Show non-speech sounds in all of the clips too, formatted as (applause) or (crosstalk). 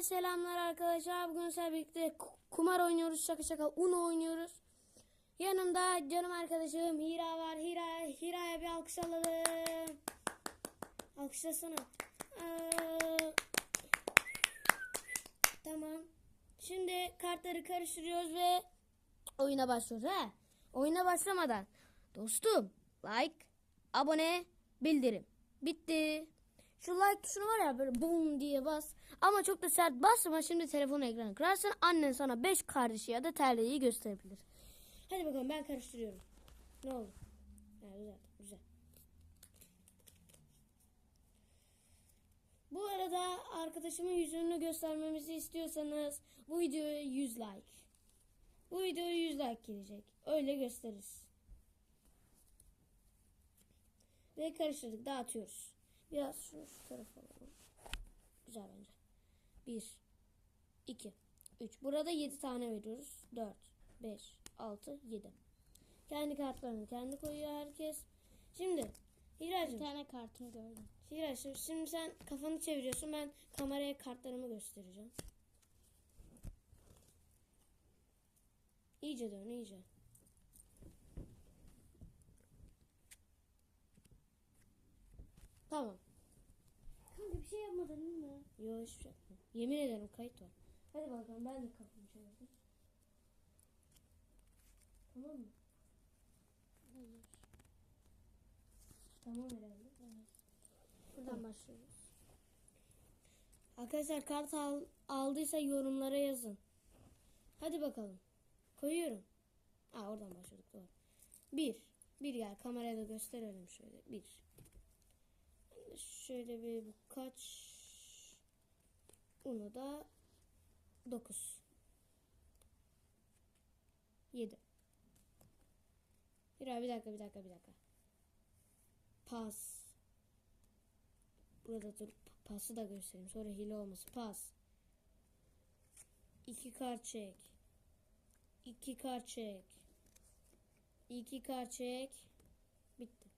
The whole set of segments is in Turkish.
Herkese selamlar arkadaşlar. Bugün sizlerle birlikte ku- kumar oynuyoruz. Şaka şaka Uno oynuyoruz. Yanımda canım arkadaşım Hira var. Hira, Hira'ya bir alkış alalım. Alkışlasana. Ee, tamam. Şimdi kartları karıştırıyoruz ve oyuna başlıyoruz. He? Oyuna başlamadan dostum like, abone, bildirim. Bitti. Şu like tuşuna var ya böyle bum diye bas. Ama çok da sert basma şimdi telefon ekranı kırarsın. Annen sana 5 kardeşi ya da terliği gösterebilir. Hadi bakalım ben karıştırıyorum. Ne oldu? Ha, güzel güzel. Bu arada arkadaşımın yüzünü göstermemizi istiyorsanız bu videoya 100 like. Bu videoya 100 like gelecek. Öyle gösteririz. Ve karıştırdık dağıtıyoruz. Biraz şunu şu tarafa alalım. Güzel bence. 1, 2, 3. Burada 7 tane veriyoruz. 4, 5, 6, 7. Kendi kartlarını kendi koyuyor herkes. Şimdi Bir Hiracığım. tane kartını gördüm. Hiracığım şimdi sen kafanı çeviriyorsun. Ben kameraya kartlarımı göstereceğim. İyice dön iyice. Tamam. Kanka bir şey yapmadın değil mi? Yok hiçbir şey. Yemin ederim kayıt var. Hadi bakalım ben de kafamı çevirdim. Tamam mı? Hayır. Tamam herhalde. Evet. Buradan başlıyoruz. Arkadaşlar kart al, aldıysa yorumlara yazın. Hadi bakalım. Koyuyorum. Aa oradan başladık doğru. Bir. Bir gel kameraya da gösterelim şöyle. Bir. Şöyle bir bu kaç. Onu da dokuz. Yedi. Bir abi bir dakika bir dakika bir dakika. Pas. Burada dur pası da göstereyim. Sonra hile olmasın. Pas. İki kart çek. İki kart çek. İki kart çek. Bitti.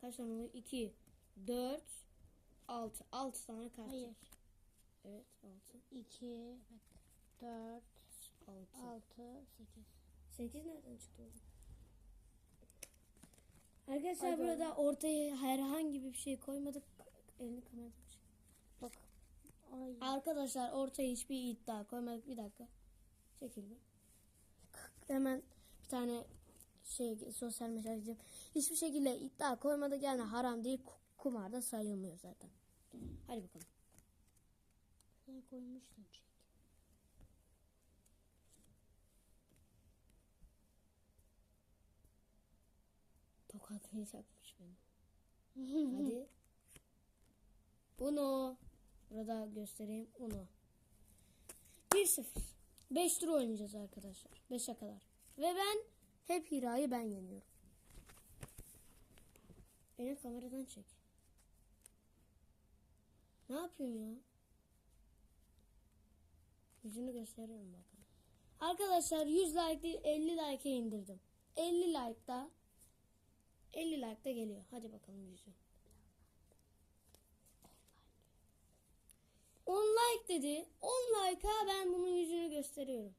Kaç tane oluyor? İki. Dört. Altı. Altı tane kart Hayır. çek. Evet. Altı. 2, 4, Altı. 6, 8. Sekiz nereden çıktı oğlum? Arkadaşlar Hadi burada ortaya herhangi bir şey koymadık. Elini kameradan çek. Bak. Ay. Arkadaşlar ortaya hiçbir iddia koymadık. Bir dakika. Çekil bir. Hemen bir tane şey sosyal mesaj diyeceğim. Hiçbir şekilde iddia koymadık yani haram değil. ku- Kumar da sayılmıyor zaten. Hadi bakalım. Sen koymuştun çek. Tokatlayacakmış beni. (laughs) Hadi. Uno. Burada göstereyim. Uno. 1-0. 5 tur oynayacağız arkadaşlar. 5'e kadar. Ve ben hep Hira'yı ben yeniyorum. Beni kameradan çek. Ne yapıyorsun ya? Yüzünü gösteriyorum bakın. Arkadaşlar 100 like değil 50 like'e indirdim. 50 like'da 50 like da geliyor. Hadi bakalım yüzü. 10 like dedi. 10 like'a ben bunun yüzünü gösteriyorum.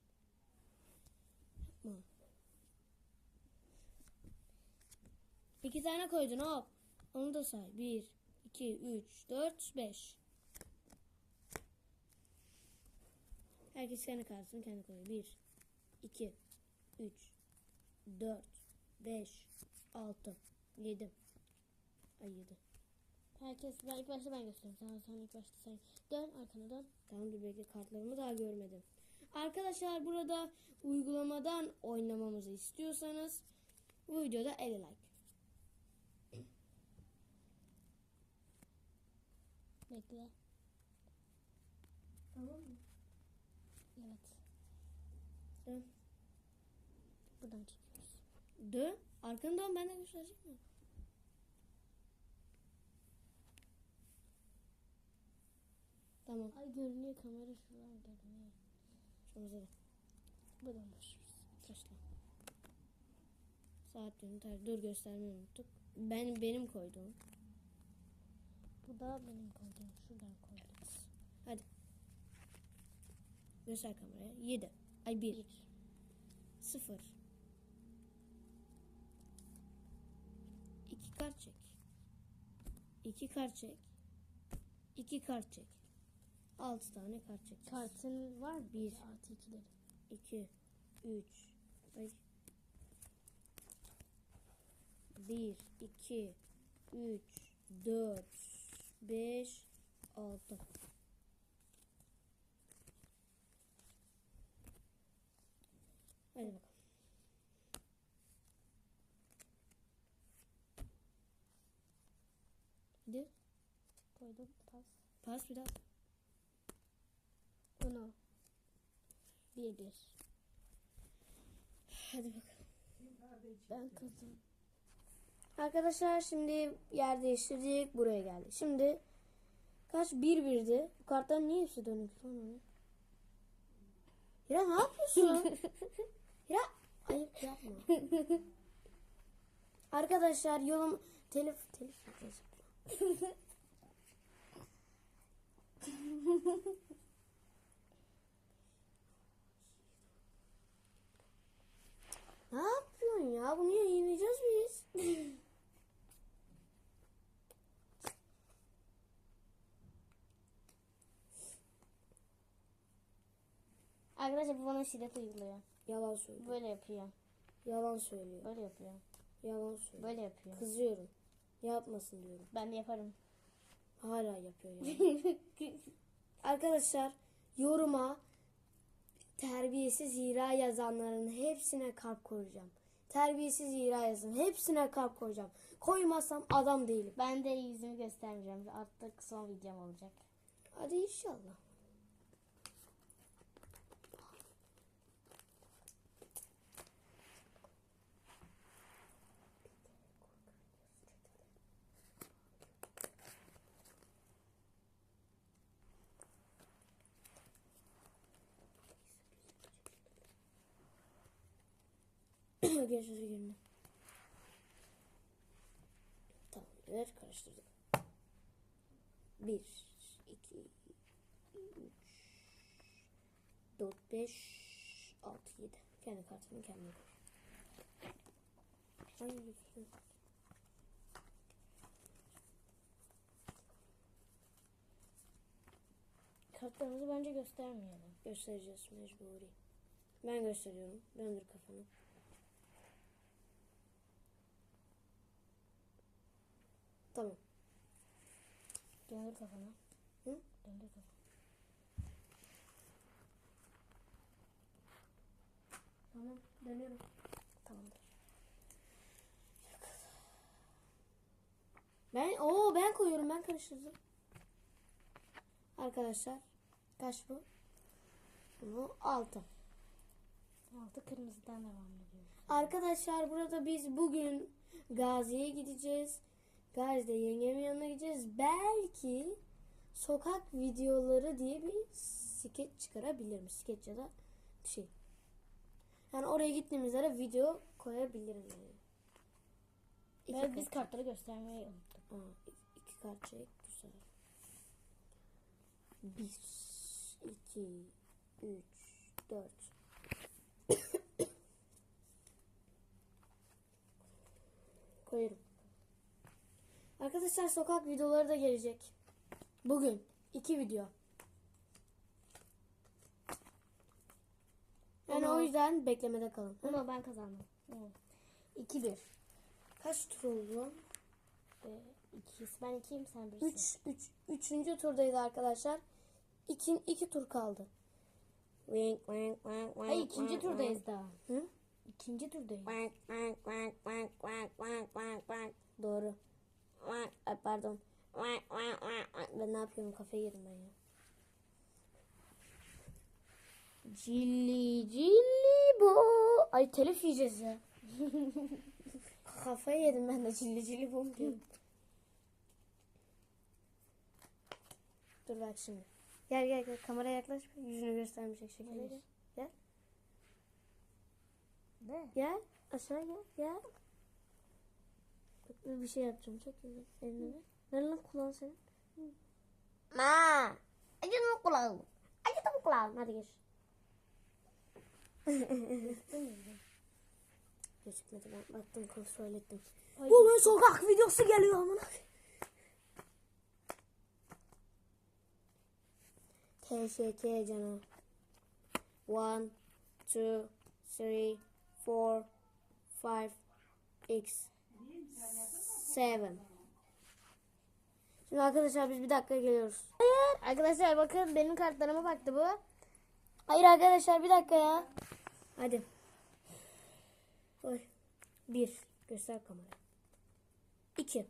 İki tane koydun hop. Onu da say. 1, 2, 3, 4, 5. Herkes kendi kartını kendi koyuyor. 1, 2, 3, 4, 5, 6, 7. Ay 7. Herkes ben ilk başta ben gösteriyorum. Sen sen ilk başta sen dön arkana dön. Tamam dur bekle kartlarımı daha görmedim. Arkadaşlar burada uygulamadan oynamamızı istiyorsanız bu videoda 50 like. (clears throat) Bekle. Tamam mı? Evet. Dön. Buradan çekiyoruz. Dön. Arkanı dön ben de gösterecek? Tamam. Ay görünüyor kamera şuradan görünüyor. Şurada da. Buradan başlıyoruz. Taşla. Saat yönü tar- Dur göstermeyi unuttuk. Ben benim koyduğum. Bu da benim koyduğum. Şuradan koyduk. Hadi. Göster kameraya. 7. Ay 1. 0. 2 kart çek. 2 kart çek. 2 kart çek. 6 tane kart çek. Kartın var mı? Bir. Artı ikileri. 2 3 Ay. 1 2 3 4 5 6 Hadi bakalım. Hadi. Koydum. Pas. Pas biraz. Uno. Bir bir. Hadi bakalım. Ben kızım. Arkadaşlar şimdi yer değiştirdik. Buraya geldi. Şimdi kaç? Bir birdi. Bu kartlar niye hepsi dönük lan öyle? Hira ne yapıyorsun? (laughs) Hira ayıp yapma. Arkadaşlar yolum telif telif yapacağız. Ne yapıyorsun ya? Bunu yayınlayacağız biz. Arkadaşlar bu bana şiddet uyguluyor. Yalan söylüyor. Böyle yapıyor. Yalan söylüyor. Böyle yapıyor. Yalan söylüyor. Böyle yapıyor. Kızıyorum. Yapmasın diyorum. Ben de yaparım. Hala yapıyor yani. (laughs) Arkadaşlar yoruma terbiyesiz hira yazanların hepsine kalp koyacağım. Terbiyesiz hira yazın. Hepsine kalp koyacağım. Koymazsam adam değilim. Ben de yüzümü göstermeyeceğim. Artık son videom olacak. Hadi inşallah. Görüşürüz günü. Tamam, evet karıştırdık. 1, 2, 3, 4, 5, 6, 7. Kendi kartını kendine koy. Kartlarımızı bence göstermeyelim. Göstereceğiz mecburi. Ben gösteriyorum. Döndür kafanı. Tamam. Döndür kafana. Hı? Döndür kafana. Tamam. Dönüyorum. Tamamdır. Ben o ben koyuyorum ben karıştırdım. Arkadaşlar kaç bu? Bu 6. Altı kırmızıdan devam ediyor. Arkadaşlar burada biz bugün Gazi'ye gideceğiz. Gazi'de yengemin yanına gideceğiz. Belki sokak videoları diye bir skeç çıkarabilirim. Skeç ya da bir şey. Yani oraya gittiğimizde de video koyabilirim yani. İki kart biz kartları göstermeyi unuttuk. Aa, iki kart çek. Güzel. Bir, iki, üç, dört. (coughs) Koyarım. Arkadaşlar sokak videoları da gelecek. Bugün iki video. Yani Ama- o yüzden beklemede kalın. Ama ben kazandım. Hı. 2-1. Kaç tur oldu? Ee, ikisi. Ben ikiyim sen birisin. Üç, üç, üçüncü turdayız arkadaşlar. İki, iki tur kaldı. Ay ikinci turdayız daha. Hı? İkinci turdayız. Doğru. Ay, pardon. Ben ne yapıyorum? Kafayı yedim ben ya. Cilli cilli bu. Ay telif yiyeceğiz ya. (laughs) Kafayı yedim ben de cilli cilli diyorum. Dur bak şimdi. Gel gel gel kameraya yaklaş. Yüzünü göstermeyecek şekilde. Gel. Ne? Gel. Aşağı gel. Gel. Bir şey yapacağım. Çek elini. Ver. Ver lan kulağın senin. Ma. Acıdı mı kulağın? Acıdı mı kulağın? Hadi geç. (laughs) Gözükmedi ben baktım kontrol ettim. Bugün sokak videosu geliyor amına. TŞK canım. One, two, three, four, five, six, seven. Şimdi arkadaşlar biz bir dakika geliyoruz. Hayır arkadaşlar bakın benim kartlarıma baktı bu. Hayır arkadaşlar bir dakika ya. Hadi. Oy. Bir. Göster kamera. İki.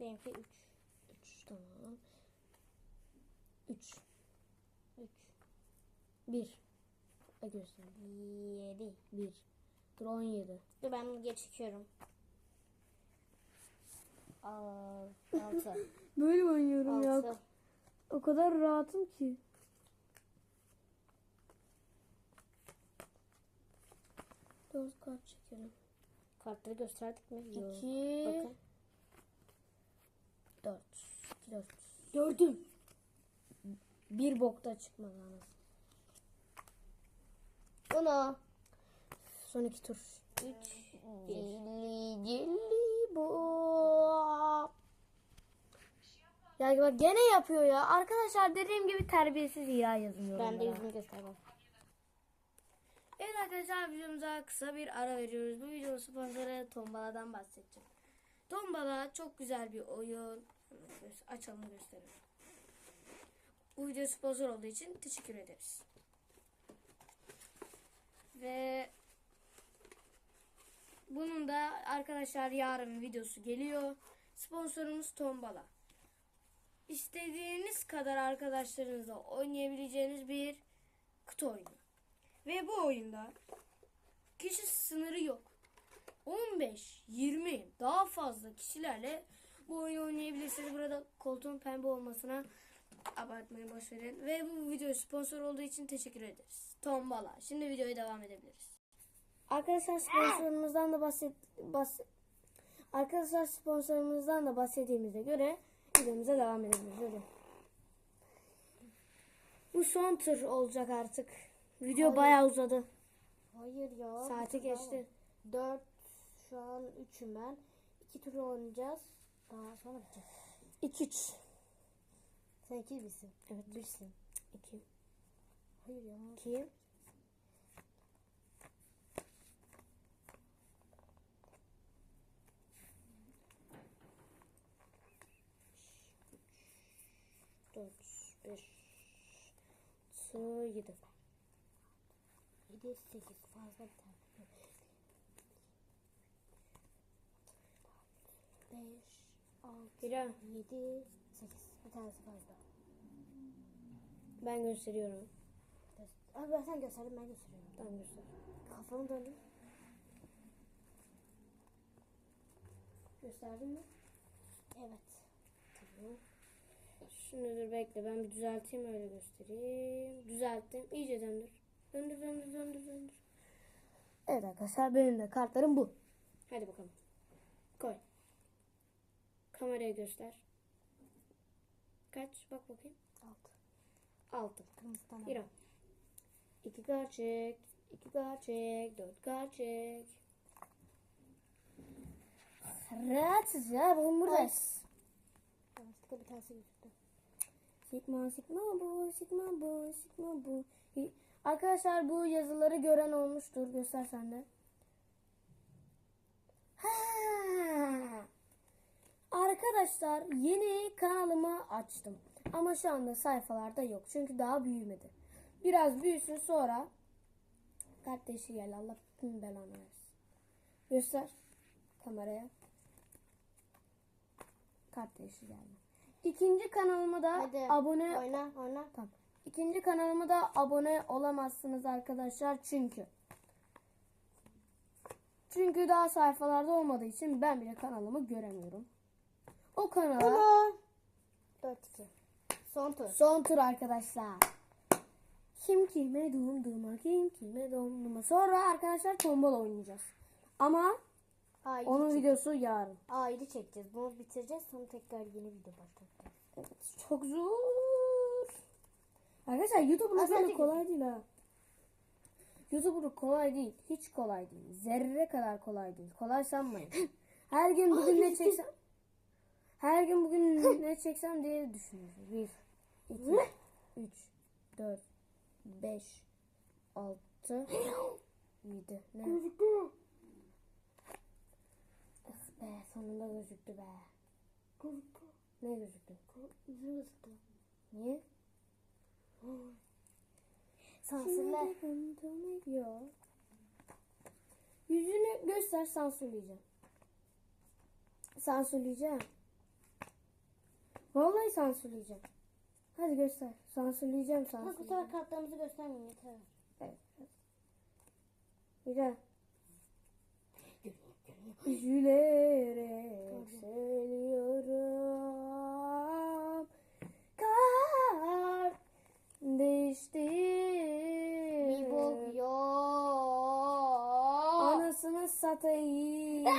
Benimki 3. Üç. Tamam. Üç. 3. Bir. Göster. 7. Bir. Dur on yedi. Dur ben bunu 6. (laughs) Böyle oynuyorum 6. O kadar rahatım ki. Dört kart çekelim. Kartları gösterdik mi? Yok. İki. Bakın. Dört. İki, dört. Gördüm. Bir bokta çıkmadı anasını. Uno. Son iki tur. 3. 1. Cilli cilli bu. Ya bak gene yapıyor ya. Arkadaşlar dediğim gibi terbiyesiz ya yazın Ben de yüzünü göstermem. Evet arkadaşlar videomuza kısa bir ara veriyoruz. Bu videonun sponsoru Tombala'dan bahsedeceğim. Tombala çok güzel bir oyun. Açalım gösterelim. Bu video sponsor olduğu için teşekkür ederiz. Ve bunun da arkadaşlar yarın videosu geliyor. Sponsorumuz Tombala. İstediğiniz kadar arkadaşlarınızla oynayabileceğiniz bir kutu oyunu. Ve bu oyunda kişi sınırı yok. 15, 20 daha fazla kişilerle bu oyunu oynayabilirsiniz. Burada koltuğun pembe olmasına abartmayı boş verin. Ve bu video sponsor olduğu için teşekkür ederiz. Tombala. Şimdi videoya devam edebiliriz. Arkadaşlar sponsorumuzdan da bahset, bahset Arkadaşlar sponsorumuzdan da bahsettiğimize göre videomuza devam edebiliriz. Hadi. Bu son tur olacak artık. Video Hayır. bayağı uzadı. Hayır ya. Saati geçti. 4. Şu an 3'üm ben. 2 tur oynayacağız. Daha sonra bitecek. 2 3 Sen 2 misin? Evet. Birsin. 2 Hayır ya. 2 4 5 6 7 7, 8 fazla bir tane. 5, 6, Bira 7, 8. Bir tanesi fazla. ben gösteriyorum. Abi ben sen gösterdin ben gösteriyorum. Tamam göster. Kafamı döndüm. Gösterdin mi? Evet. Tamam. Şimdi dur bekle ben bir düzelteyim öyle göstereyim. Düzelttim. İyice döndür. Döndür döndür döndür döndür. Evet arkadaşlar benim de kartlarım bu. Hadi bakalım. Koy. Kameraya göster. Kaç? Bak bakayım. 6. Altı. Kırmızı tane. Bir an. İki kart çek. iki çek. Dört kart çek. Rahatsız ya. Bugün buradayız. Yanlışlıkla bir tanesi gözüktü. Sigma sigma bu sigma bu sigma bu. Arkadaşlar bu yazıları gören olmuştur. Göster sen de. Ha. Arkadaşlar yeni kanalımı açtım. Ama şu anda sayfalarda yok. Çünkü daha büyümedi. Biraz büyüsün sonra kardeşi gel Allah belanı versin. Göster kameraya. Kardeşi geldi. İkinci kanalıma da Hadi abone oyna oyna. Tamam. İkinci kanalıma da abone olamazsınız arkadaşlar çünkü. Çünkü daha sayfalarda olmadığı için ben bile kanalımı göremiyorum. O kanala Uno. 4, 2. Son tur. son tur arkadaşlar. Kim kime dumduma kim kime dumduma. Sonra arkadaşlar tombala oynayacağız. Ama A7 onun videosu yarın. A7 çekeceğiz. Bunu bitireceğiz. Sonra tekrar yeni video başlatacağız. Evet, çok zor. Arkadaşlar YouTube'un Aslında öyle değil. kolay değil ha. YouTuber kolay değil. Hiç kolay değil. Zerre kadar kolay değil. Kolay sanmayın. (laughs) Her gün bugün ne çeksem her gün bugün ne çeksem diye düşünüyorsun. 1 2 3 4 5 6 7 Ne? Gözüktü. Ah be sonunda gözüktü be. Gözüktü. Ne gözüktü? Yüzü gözüktü. Niye? Sansürler. Yok. Yüzünü göster sansürleyeceğim. Sansürleyeceğim. Vallahi sansürleyeceğim. Hadi göster. Sansürleyeceğim Bak bu sansürleyeceğim. sefer kartlarımızı göstermeyin yeter. Evet. Güzel. Üzülerek söylüyorum. Kardeştim. Bir bok yok. Anasını satayım. (laughs)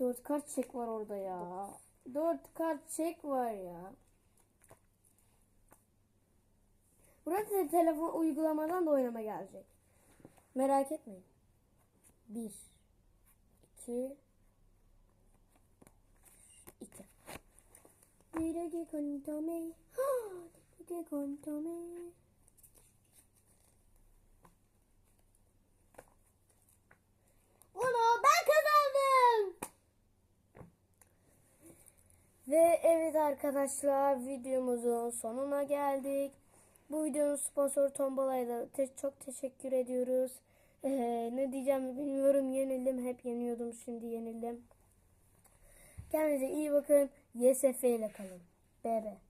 Dört kart çek var orada ya. Dört kart çek var ya. Burada da telefon uygulamadan da oynama gelecek. Merak etmeyin. Bir. iki, iki. Direge kontome. Direge kontome. Onu ben kazandım. Ve evet arkadaşlar videomuzun sonuna geldik. Bu videonun sponsoru Tombala'ya da te- çok teşekkür ediyoruz. Ee, ne diyeceğimi bilmiyorum. Yenildim. Hep yeniyordum. Şimdi yenildim. Kendinize iyi bakın. YSF ile kalın. BB.